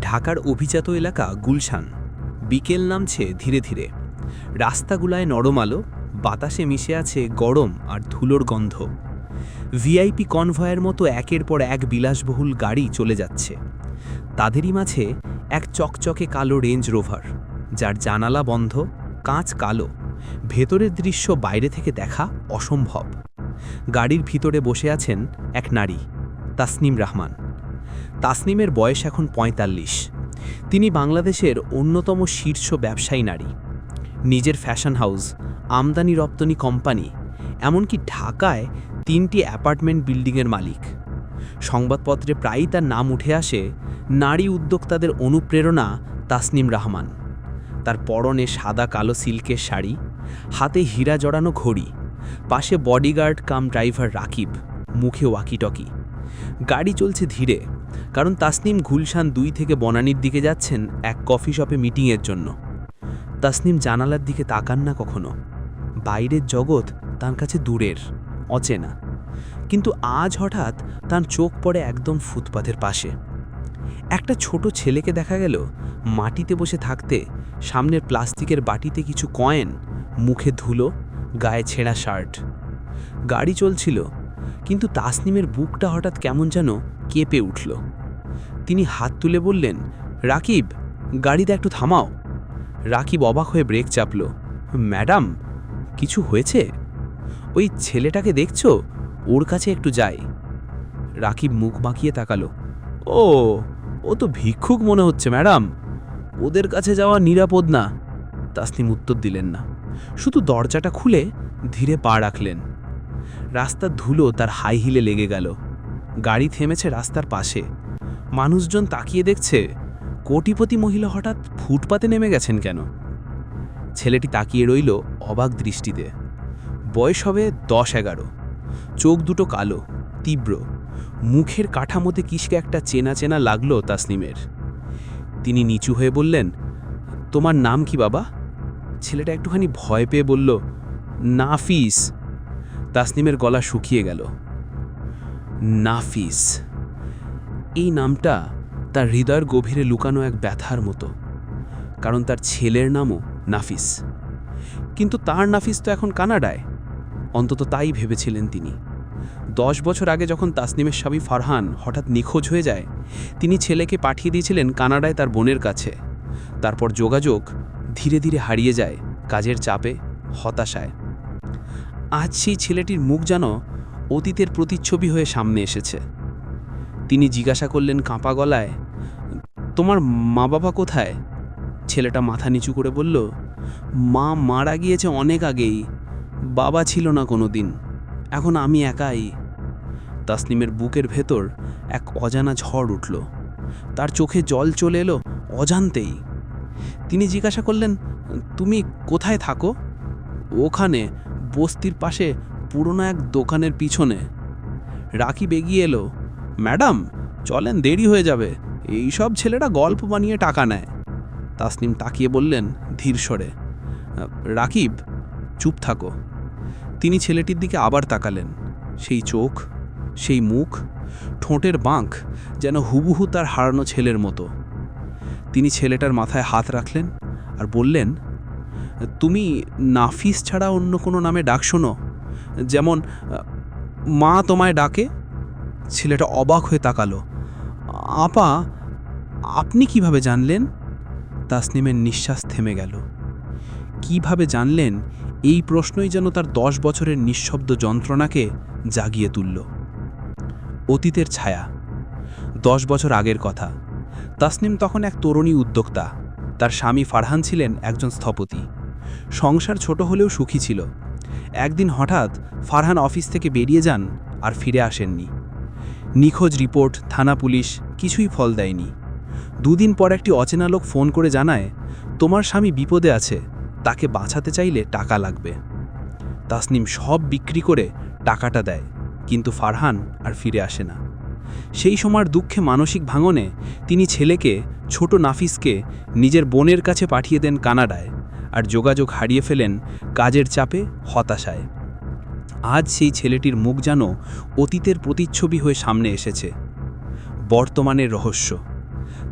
ঢাকার অভিজাত এলাকা গুলশান। বিকেল নামছে ধীরে ধীরে। রাস্তাগুলায় নরম আলো, বাতাসে মিশে আছে গরম আর ধুলোর গন্ধ। ভিআইপি কনভয়ের মতো একের পর এক বিলাসবহুল গাড়ি চলে যাচ্ছে। তাদেরই মাঝে এক চকচকে কালো রেঞ্জ রোভার, যার জানালা বন্ধ, কাঁচ কালো। ভেতরের দৃশ্য বাইরে থেকে দেখা অসম্ভব। গাড়ির ভিতরে বসে আছেন এক নারী, তাসনিম রহমান। তাসনিমের বয়স এখন পঁয়তাল্লিশ। তিনি বাংলাদেশের অন্যতম শীর্ষ ব্যবসায়ী নারী। নিজের ফ্যাশন হাউস, আমদানি রপ্তানি কোম্পানি, এমনকি ঢাকায় তিনটি অ্যাপার্টমেন্ট বিল্ডিংয়ের মালিক। সংবাদপত্রে প্রায়ই তার নাম উঠে আসে নারী উদ্যোক্তাদের অনুপ্রেরণা তাসনিম রহমান। তার পরনে সাদা কালো সিল্কের শাড়ি, হাতে হীরা জড়ানো ঘড়ি, পাশে বডিগার্ড কাম ড্রাইভার রাকিব, মুখে ওয়াকিটকি। গাড়ি চলছে ধীরে কারণ তাসনিম গুলশান দুই থেকে বনানীর দিকে যাচ্ছেন এক কফি শপে মিটিংয়ের জন্য। তাসনিম জানালার দিকে তাকান না কখনো। বাইরের জগৎ তার কাছে দূরের, অচেনা। কিন্তু আজ হঠাৎ তার চোখ পড়ে একদম ফুটপাথের পাশে। একটা ছোট ছেলেকে দেখা গেল মাটিতে বসে থাকতে, সামনের প্লাস্টিকের বাটিতে কিছু কয়েন, মুখে ধুলো, গায়ে ছেঁড়া শার্ট। গাড়ি চলছিল, কিন্তু তাসনিমের বুকটা হঠাৎ কেমন যেন কেঁপে উঠল। তিনি হাত তুলে বললেন, রাকিব, গাড়িতে একটু থামাও। রাকিব অবাক হয়ে ব্রেক চাপল, ম্যাডাম, কিছু হয়েছে? ওই ছেলেটাকে দেখছ? ওর কাছে একটু যাই। রাকিব মুখ বাঁকিয়ে তাকালো, ও ও তো ভিক্ষুক মনে হচ্ছে, ম্যাডাম। ওদের কাছে যাওয়া নিরাপদ না। তাসনিম উত্তর দিলেন না, শুধু দরজাটা খুলে ধীরে পা রাখলেন। রাস্তার ধুলো তার হাই হিলে লেগে গেল, গাড়ি থেমেছে রাস্তার পাশে। মানুষজন তাকিয়ে দেখছে কোটিপতি মহিলা হঠাৎ ফুটপাতে নেমে গেছেন কেন? ছেলেটি তাকিয়ে রইল অবাক দৃষ্টিতে। বয়স হবে দশ এগারো। চোখ দুটো কালো, তীব্র। মুখের কাঠামোতে কিসকে একটা চেনা চেনা লাগল তাসনিমের। তিনি নিচু হয়ে বললেন, তোমার নাম কি বাবা? ছেলেটা একটুখানি ভয় পেয়ে বলল, নাফিস। তাসনিমের গলা শুকিয়ে গেল। নাফিস। এই নামটা তার হৃদয়ের গভীরে লুকানো এক ব্যথার মতো, কারণ তার ছেলের নামও নাফিস। কিন্তু তার নাফিস তো এখন কানাডায়। অন্তত তাই ভেবেছিলেন তিনি। দশ বছর আগে যখন তাসনিমের স্বামী ফারহান হঠাৎ নিখোঁজ হয়ে যায়, তিনি ছেলেকে পাঠিয়ে দিয়েছিলেন কানাডায় তার বোনের কাছে। তারপর যোগাযোগ ধীরে ধীরে হারিয়ে যায় কাজের চাপে, হতাশায়। আজ সেই ছেলেটির মুখ যেন অতীতের প্রতিচ্ছবি হয়ে সামনে এসেছে। তিনি জিজ্ঞাসা করলেন, কাঁপা গলায়? তোমার মা বাবা কোথায়? ছেলেটা মাথা নিচু করে বলল, মা মারা গিয়েছে অনেক আগেই। বাবা ছিল না কোনো দিন এখন আমি একাই। তাসনিমের বুকের ভেতর এক অজানা ঝড় উঠল। তার চোখে জল চলে এলো অজান্তেই। তিনি জিজ্ঞাসা করলেন, তুমি কোথায় থাকো? ওখানে, বস্তির পাশে, পুরনো এক দোকানের পিছনে। রাকিব এগিয়ে এলো। ম্যাডাম, চলেন দেরি হয়ে যাবে। এই সব ছেলেরা গল্প বানিয়ে টাকা নেয়। তাসনিম তাকিয়ে বললেন ধীর স্বরে, রাকিব, চুপ থাকো। তিনি ছেলেটির দিকে আবার তাকালেন। সেই চোখ, সেই মুখ, ঠোঁটের বাঁক যেন হুবহু তার হারানো ছেলের মতো। তিনি ছেলেটার মাথায় হাত রাখলেন আর বললেন, তুমি নাফিস ছাড়া অন্য কোনো নামে ডাক শোনো। যেমন, মা তোমায় ডাকে ছেলেটা অবাক হয়ে তাকালো। আপা, আপনি কীভাবে জানলেন? তাসনিমের নিঃশ্বাস থেমে গেল। কীভাবে জানলেন? এই প্রশ্নই যেন তার দশ বছরের নিঃশব্দ যন্ত্রণাকে জাগিয়ে তুলল। অতীতের ছায়া। দশ বছর আগের কথা। তাসনিম তখন এক তরুণী উদ্যোক্তা। তার স্বামী ফারহান ছিলেন একজন স্থপতি। সংসার ছোট হলেও সুখী ছিল। একদিন হঠাৎ ফারহান অফিস থেকে বেরিয়ে যান আর ফিরে আসেননি। নিখোঁজ রিপোর্ট, থানা পুলিশ, কিছুই ফল দেয়নি। দুদিন পর একটি অচেনা লোক ফোন করে জানায়, তোমার স্বামী বিপদে আছে, তাকে বাঁচাতে চাইলে টাকা লাগবে। তাসনিম সব বিক্রি করে টাকাটা দেয়, কিন্তু ফারহান আর ফিরে আসে না। সেই সময়ের দুঃখে মানসিক ভাঙনে তিনি ছেলেকে, ছোট নাফিসকে, নিজের বোনের কাছে পাঠিয়ে দেন কানাডায় আর যোগাযোগ হারিয়ে ফেলেন কাজের চাপে, হতাশায়। আজ সেই ছেলেটির মুখ যেন অতীতের প্রতিচ্ছবি হয়ে সামনে এসেছে। বর্তমানের রহস্য।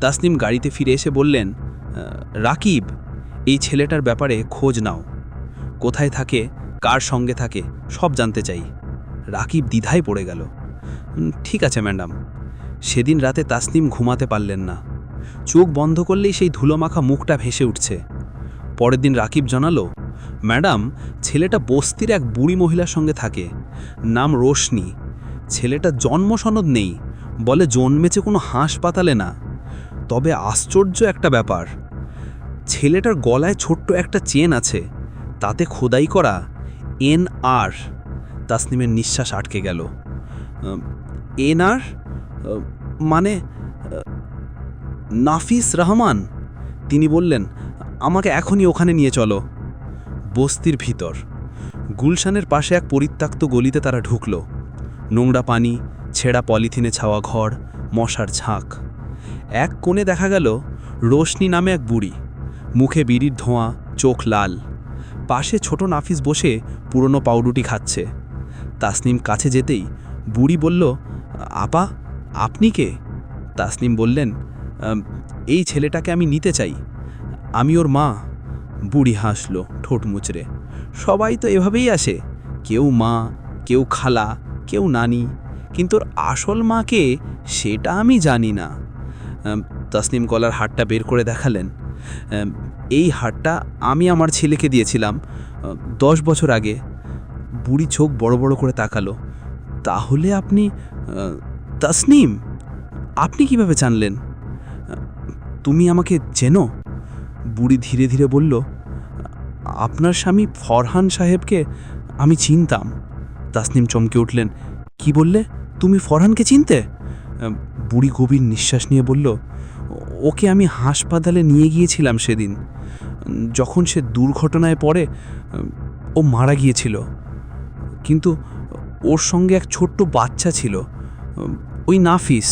তাসনিম গাড়িতে ফিরে এসে বললেন রাকিব, এই ছেলেটার ব্যাপারে খোঁজ নাও। কোথায় থাকে, কার সঙ্গে থাকে, সব জানতে চাই। রাকিব দ্বিধায় পড়ে গেল। ঠিক আছে ম্যাডাম। সেদিন রাতে তাসনিম ঘুমাতে পারলেন না। চোখ বন্ধ করলেই সেই ধুলোমাখা মুখটা ভেসে উঠছে। পরের দিন রাকিব জানালো, ম্যাডাম ছেলেটা বস্তির এক বুড়ি মহিলার সঙ্গে থাকে। নাম রোশনি। ছেলেটা জন্ম সনদ নেই। বলে জন্মেছে কোনো হাসপাতালে না। তবে আশ্চর্য একটা ব্যাপার। ছেলেটার গলায় ছোট্ট একটা চেন আছে। তাতে খোদাই করা এন আর। তাসনিমের নিঃশ্বাস আটকে গেল। N R? মানে নাফিস রহমান? তিনি বললেন, আমাকে এখনই ওখানে নিয়ে চলো। বস্তির ভিতর। গুলশানের পাশে এক পরিত্যক্ত গলিতে তারা ঢুকল। নোংরা পানি, ছেঁড়া পলিথিনে ছাওয়া ঘর, মশার ঝাঁক। এক কোণে দেখা গেল রোশনি নামে এক বুড়ি। মুখে বিড়ির ধোঁয়া, চোখ লাল। পাশে ছোট নাফিস বসে পুরনো পাউরুটি খাচ্ছে। তাসনিম কাছে যেতেই বুড়ি বলল, আপা, আপনি কে? তাসনিম বললেন এই ছেলেটাকে আমি নিতে চাই। আমি ওর মা। বুড়ি হাসলো, ঠোঁট মুচড়ে। সবাই তো এভাবেই আসে। কেউ মা, কেউ খালা, কেউ নানি। কিন্তু আসল মাকে সেটা আমি জানি না। তাসনিম কলার হাটটা বের করে দেখালেন। এই হাটটা আমি আমার ছেলেকে দিয়েছিলাম দশ বছর আগে। বুড়ি চোখ বড় বড় করে তাকালো। তাহলে আপনি তাসনিম, আপনি কীভাবে জানলেন? তুমি আমাকে চেনো? বুড়ি ধীরে ধীরে বলল আপনার স্বামী ফরহান সাহেবকে আমি চিনতাম। তাসনিম চমকে উঠলেন, কি বললে? তুমি ফরহানকে চিনতে? বুড়ি গভীর নিঃশ্বাস নিয়ে বলল, ওকে আমি হাসপাতালে নিয়ে গিয়েছিলাম সেদিন। যখন সে দুর্ঘটনায় পড়ে ও মারা গিয়েছিল। কিন্তু ওর সঙ্গে এক ছোট্ট বাচ্চা ছিল ওই নাফিস।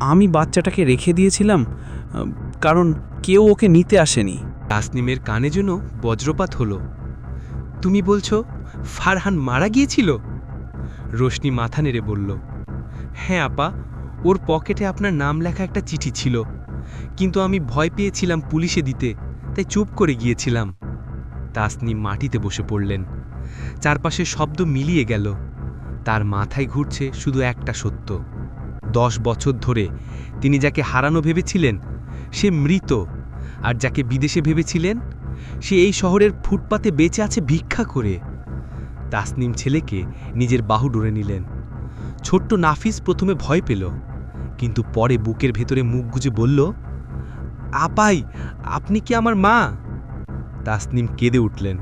আমি বাচ্চাটাকে রেখে দিয়েছিলাম কারণ কেউ ওকে নিতে আসেনি। তাসনিমের কানে যেন বজ্রপাত হলো। তুমি বলছো, ফারহান মারা গিয়েছিল? রোশনি মাথা নেড়ে বলল হ্যাঁ আপা, ওর পকেটে আপনার নাম লেখা একটা চিঠি ছিল। কিন্তু আমি ভয় পেয়েছিলাম পুলিশে দিতে, তাই চুপ করে গিয়েছিলাম। তাসনিম মাটিতে বসে পড়লেন। চারপাশে শব্দ মিলিয়ে গেল। তার মাথায় ঘুরছে শুধু একটা সত্য। দশ বছর ধরে তিনি যাকে হারানো ভেবেছিলেন, সে মৃত। আর যাকে বিদেশে ভেবেছিলেন, সে এই শহরের ফুটপাতে বেঁচে আছে ভিক্ষা করে। তাসনিম ছেলেকে নিজের বাহু ডরে নিলেন। ছোট্ট নাফিস প্রথমে ভয় পেল, কিন্তু পরে বুকের ভেতরে মুখ গুজে বলল, আপাই, আপনি কি আমার মা? তাসনিম কেঁদে উঠলেন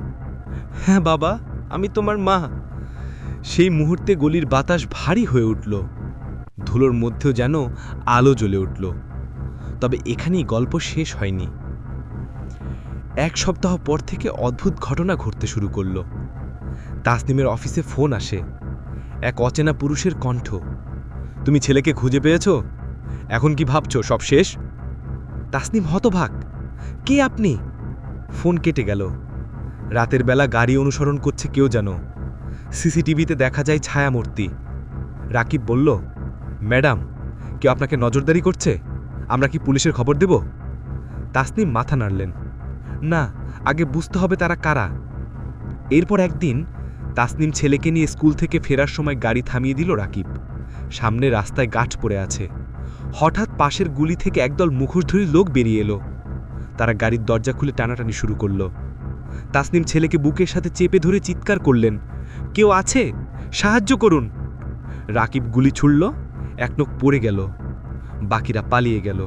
হ্যাঁ বাবা, আমি তোমার মা। সেই মুহূর্তে গলির বাতাস ভারী হয়ে উঠল। ধুলোর মধ্যেও যেন আলো জ্বলে উঠল। তবে এখানেই গল্প শেষ হয়নি। এক সপ্তাহ পর থেকে অদ্ভুত ঘটনা ঘটতে শুরু করল। তাসনিমের অফিসে ফোন আসে। এক অচেনা পুরুষের কণ্ঠ, তুমি ছেলেকে খুঁজে পেয়েছ? এখন কি ভাবছ, সব শেষ? তাসনিম হতভাগ, কে আপনি? ফোন কেটে গেল। রাতের বেলা গাড়ি অনুসরণ করছে কেউ যেন। সিসিটিভিতে দেখা যায় ছায়ামূর্তি। রাকিব বলল, ম্যাডাম, কেউ আপনাকে নজরদারি করছে? আমরা কি পুলিশের খবর দেব? তাসনিম মাথা নাড়লেন। না, আগে বুঝতে হবে তারা কারা। এরপর একদিন তাসনিম ছেলেকে নিয়ে স্কুল থেকে ফেরার সময় গাড়ি থামিয়ে দিল রাকিব। সামনে রাস্তায় গাঠ পড়ে আছে। হঠাৎ পাশের গুলি থেকে একদল মুখোশধরী লোক বেরিয়ে এলো। তারা গাড়ির দরজা খুলে টানাটানি শুরু করল। তাসনিম ছেলেকে বুকের সাথে চেপে ধরে চিৎকার করলেন, কেউ আছে? সাহায্য করুন। রাকিব গুলি ছুড়ল, এক নোক পড়ে গেল। বাকিরা পালিয়ে গেল।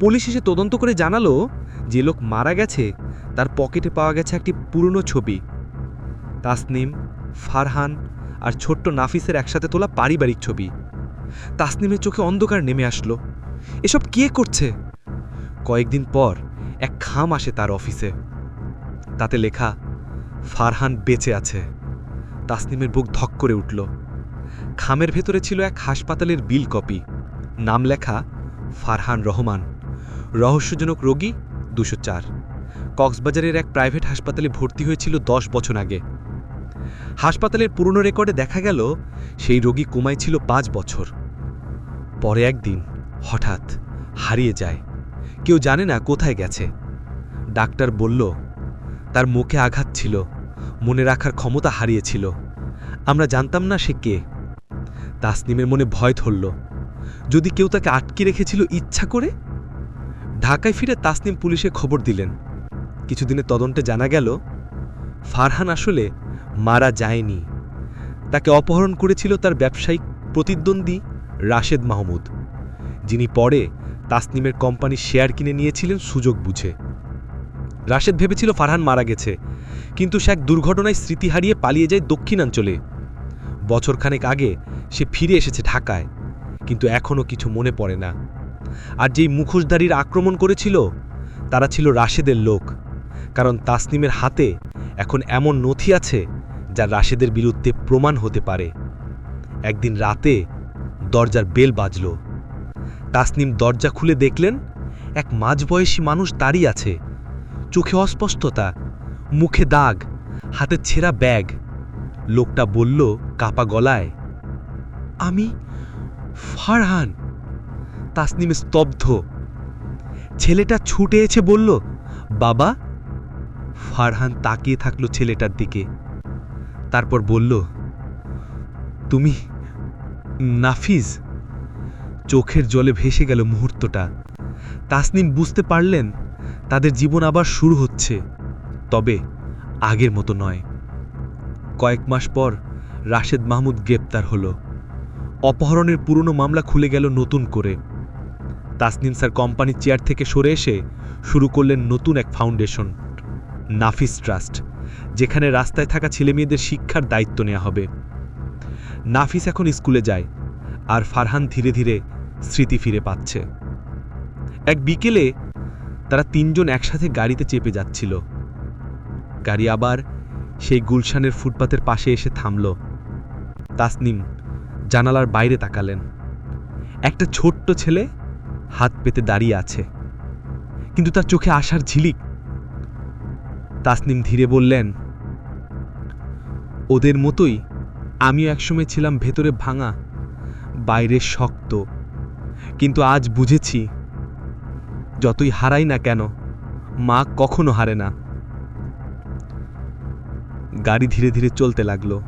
পুলিশ এসে তদন্ত করে জানালো যে লোক মারা গেছে, তার পকেটে পাওয়া গেছে একটি পুরনো ছবি। তাসনিম, ফারহান আর ছোট্ট নাফিসের একসাথে তোলা পারিবারিক ছবি। তাসনিমের চোখে অন্ধকার নেমে আসলো। এসব কে করছে? কয়েকদিন পর এক খাম আসে তার অফিসে। তাতে লেখা, ফারহান বেঁচে আছে। তাসনিমের বুক ধক করে উঠল। খামের ভেতরে ছিল এক হাসপাতালের বিল কপি। নাম লেখা, ফারহান রহমান। রহস্যজনক রোগী দুশো কক্সবাজারের এক প্রাইভেট হাসপাতালে ভর্তি হয়েছিল দশ বছর আগে। হাসপাতালের পুরনো রেকর্ডে দেখা গেল, সেই রোগী কোমায় ছিল পাঁচ বছর। পরে একদিন হঠাৎ হারিয়ে যায়। কেউ জানে না কোথায় গেছে। ডাক্তার বলল, তার মুখে আঘাত ছিল, মনে রাখার ক্ষমতা হারিয়েছিল। আমরা জানতাম না সে কে। তাসনিমের মনে ভয় ধরল। যদি কেউ তাকে আটকে রেখেছিল ইচ্ছা করে ঢাকায় ফিরে তাসনিম পুলিশে খবর দিলেন। কিছুদিনের তদন্তে জানা গেল, ফারহান আসলে মারা যায়নি। তাকে অপহরণ করেছিল তার ব্যবসায়িক প্রতিদ্বন্দ্বী রাশেদ মাহমুদ, যিনি পরে তাসনিমের কোম্পানির শেয়ার কিনে নিয়েছিলেন সুযোগ বুঝে। রাশেদ ভেবেছিল ফারহান মারা গেছে, কিন্তু সে এক দুর্ঘটনায় স্মৃতি হারিয়ে পালিয়ে যায় দক্ষিণাঞ্চলে। বছরখানেক আগে সে ফিরে এসেছে ঢাকায়, কিন্তু এখনও কিছু মনে পড়ে না। আর যেই মুখোশধারীর আক্রমণ করেছিল, তারা ছিল রাশেদের লোক। কারণ তাসনিমের হাতে এখন এমন নথি আছে, যা রাশেদের বিরুদ্ধে প্রমাণ হতে পারে। একদিন রাতে দরজার বেল বাজল। তাসনিম দরজা খুলে দেখলেন, এক মাঝবয়সী মানুষ দাঁড়িয়ে আছে। চোখে অস্পষ্টতা, মুখে দাগ, হাতে ছেঁড়া ব্যাগ। লোকটা বলল কাপা গলায়, আমি ফারহান। তাসনিম স্তব্ধ। ছেলেটা ছুটে এসে বলল, বাবা? ফারহান তাকিয়ে থাকল ছেলেটার দিকে। তারপর বলল, তুমি নাফিজ চোখের জলে ভেসে গেল মুহূর্তটা। তাসনিম বুঝতে পারলেন, তাদের জীবন আবার শুরু হচ্ছে, তবে আগের মতো নয়। কয়েক মাস পর রাশেদ মাহমুদ গ্রেপ্তার হল। অপহরণের পুরনো মামলা খুলে গেল নতুন করে। তাসনিম স্যার কোম্পানির চেয়ার থেকে সরে এসে শুরু করলেন নতুন এক ফাউন্ডেশন, নাফিস ট্রাস্ট, যেখানে রাস্তায় থাকা ছেলেমেয়েদের শিক্ষার দায়িত্ব নেওয়া হবে। নাফিস এখন স্কুলে যায় আর ফারহান ধীরে ধীরে স্মৃতি ফিরে পাচ্ছে। এক বিকেলে তারা তিনজন একসাথে গাড়িতে চেপে যাচ্ছিল। গাড়ি আবার সেই গুলশানের ফুটপাতের পাশে এসে থামল। তাসনিম জানালার বাইরে তাকালেন। একটা ছোট্ট ছেলে হাত পেতে দাঁড়িয়ে আছে। কিন্তু তার চোখে আসার ঝিলিক। তাসনিম ধীরে বললেন, ওদের মতোই আমিও একসময় ছিলাম ভেতরে ভাঙা, বাইরে শক্ত। কিন্তু আজ বুঝেছি, যতই হারাই না কেন, মা কখনো হারে না। গাড়ি ধীরে ধীরে চলতে লাগল।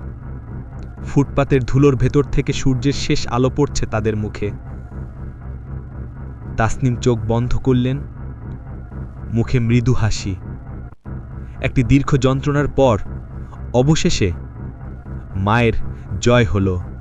ফুটপাতের ধুলোর ভেতর থেকে সূর্যের শেষ আলো পড়ছে তাদের মুখে। তাসনিম চোখ বন্ধ করলেন, মুখে মৃদু হাসি। একটি দীর্ঘ যন্ত্রণার পর অবশেষে মায়ের জয় হলো।